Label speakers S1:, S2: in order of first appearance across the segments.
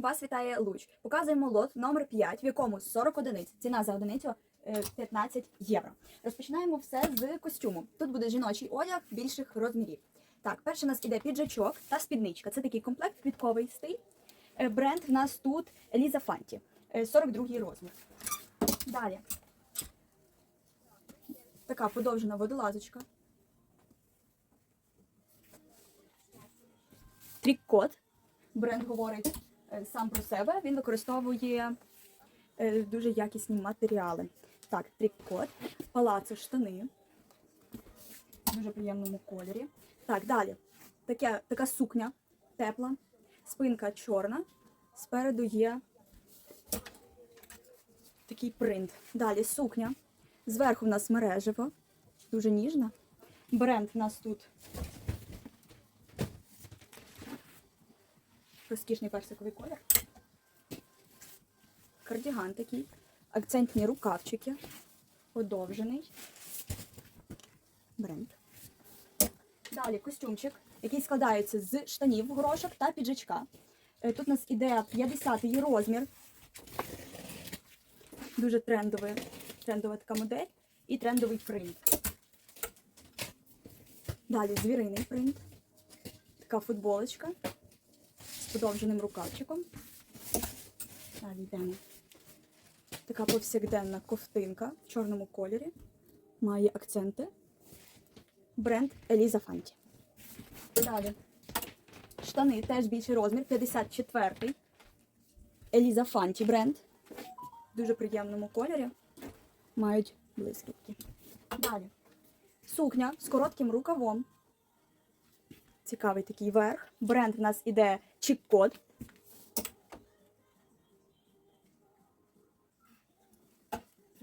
S1: Вас вітає Луч. Показуємо лот номер 5, в якому 40 одиниць. Ціна за одиницю е, 15 євро. Розпочинаємо все з костюму. Тут буде жіночий одяг більших розмірів. Так, перший у нас іде піджачок та спідничка. Це такий комплект, квітковий стиль. Е, Бренд в нас тут Еліза Фанті, 42 розмір. Далі. Така подовжена водолазочка. Трік-код. Бренд говорить е, сам про себе. Він використовує е, дуже якісні матеріали. Так, трік-код, палацо штани. В дуже приємному кольорі. Так, далі. Таке, така сукня тепла, спинка чорна. Спереду є такий принт. Далі сукня. Зверху в нас мережево, дуже ніжна. Бренд в нас тут розкішний персиковий колір. Кардіган такий, акцентні рукавчики, подовжений. Бренд. Далі костюмчик, який складається з штанів, горошок та піджачка. Е, Тут у нас іде 50-й розмір. Дуже трендовий, трендова така модель і трендовий принт. Далі звіриний принт. Така футболочка подовженим рукавчиком. Далі йдемо. Така повсякденна ковтинка в чорному кольорі. Має акценти. Бренд Еліза Фанті. Далі. Штани теж більший розмір, 54-й. Еліза Фанті бренд. В дуже приємному кольорі. Мають блискітки. Далі. Сукня з коротким рукавом. Цікавий такий верх. Бренд в нас іде Чік-код.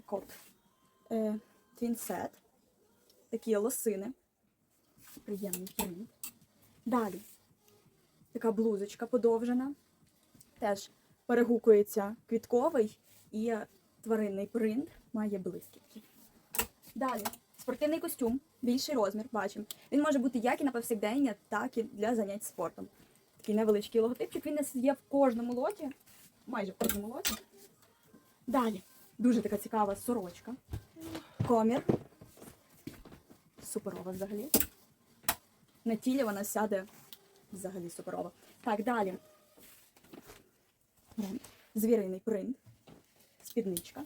S1: Код. Е, Твінсет. Такі лосини. Приємний принт. Далі. Така блузочка подовжена. Теж перегукується квітковий і тваринний принт. Має блискітки. Далі. Спортивний костюм, більший розмір, бачимо. Він може бути як і на повсякдення, так і для занять спортом. Такий невеличкий логотипчик. Він є в кожному лоті, майже в кожному лоті. Далі. Дуже така цікава сорочка. Комір. Суперова взагалі. На тілі вона сяде взагалі суперова. Так, далі. Бренд. Звіриний принт. Спідничка.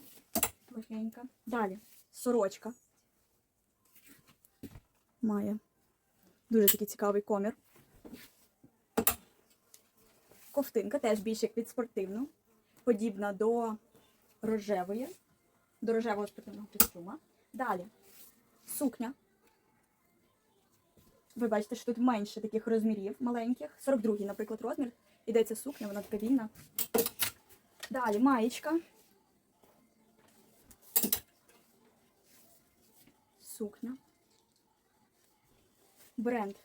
S1: Легенька. Далі. Сорочка. Має дуже такий цікавий комір. Ковтинка теж більш як під спортивну. Подібна до рожевої, до рожевого спортивного костюма. Далі сукня. Ви бачите, що тут менше таких розмірів маленьких. 42-й, наприклад, розмір. Ідеться сукня, вона така вільна. Далі маєчка. Сукня. Бренд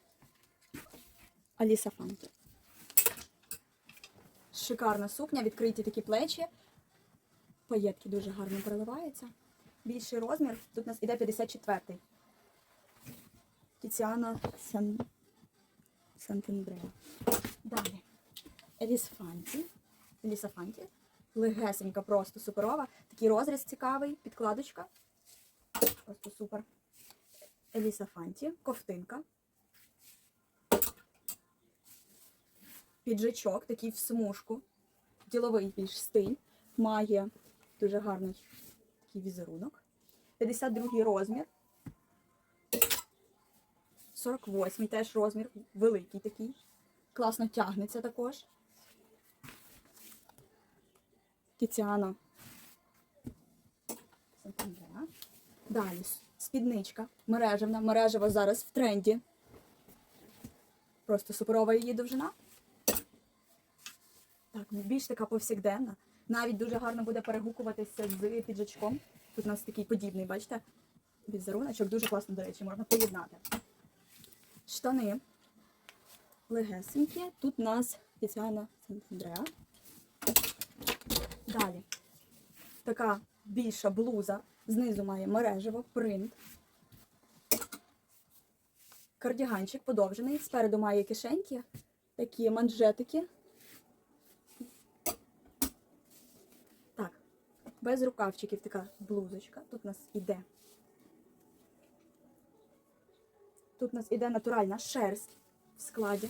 S1: Аліса Фанті. Шикарна сукня, відкриті такі плечі. Паєтки дуже гарно переливаються. Більший розмір. Тут у нас іде 54-й. Тіціана Сан... Сантендреа. Далі. Еліс Фанті. Еліса Фанті. Легесенька, просто суперова. Такий розріз цікавий, підкладочка. Просто супер. Еліса Фанті. Ковтинка. Піджачок, такий в смужку. Діловий більш стиль. Має дуже гарний такий візерунок. 52 розмір. 48 теж розмір, великий такий. Класно тягнеться також. Тіціано. Далі спідничка. Мережевна. Мережева зараз в тренді. Просто суперова її довжина. Так, більш така повсякденна. Навіть дуже гарно буде перегукуватися з піджачком. Тут у нас такий подібний, бачите? Візеруночок. Дуже класно, до речі, можна поєднати. Штани легесенькі. Тут у нас Тіціана Сантандреа. Далі. Така більша блуза. Знизу має мережево, принт. Кардіганчик подовжений. Спереду має кишеньки, такі манжетики. Без рукавчиків така блузочка. Тут у нас іде. Тут у нас іде натуральна шерсть в складі.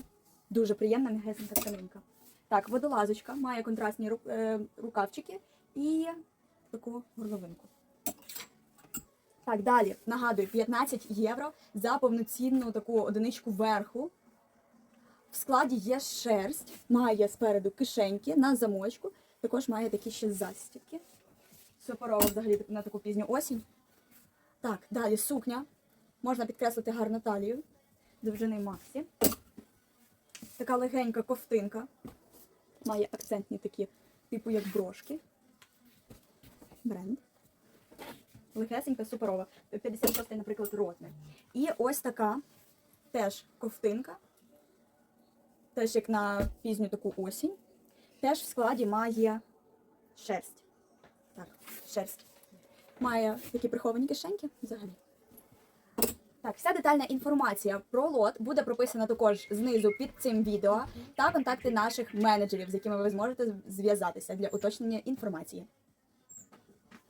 S1: Дуже приємна м'ягесенька тканинка. Так, водолазочка має контрастні е, рукавчики і таку горловинку. Так, далі нагадую, 15 євро за повноцінну таку одиничку верху. В складі є шерсть, має спереду кишеньки на замочку, також має такі ще застібки. Супорово взагалі на таку пізню осінь. Так, далі сукня. Можна підкреслити гарно талію. Довжини Максі. Така легенька ковтинка. Має акцентні такі, типу як брошки. Бренд. Легесенька, суперова. 56-й, наприклад, розмір. І ось така теж ковтинка. Теж як на пізню таку осінь. Теж в складі має шерсть. Так, шерсть. Має такі приховані кишеньки взагалі. Так, вся детальна інформація про лот буде прописана також знизу під цим відео та контакти наших менеджерів, з якими ви зможете зв'язатися для уточнення інформації.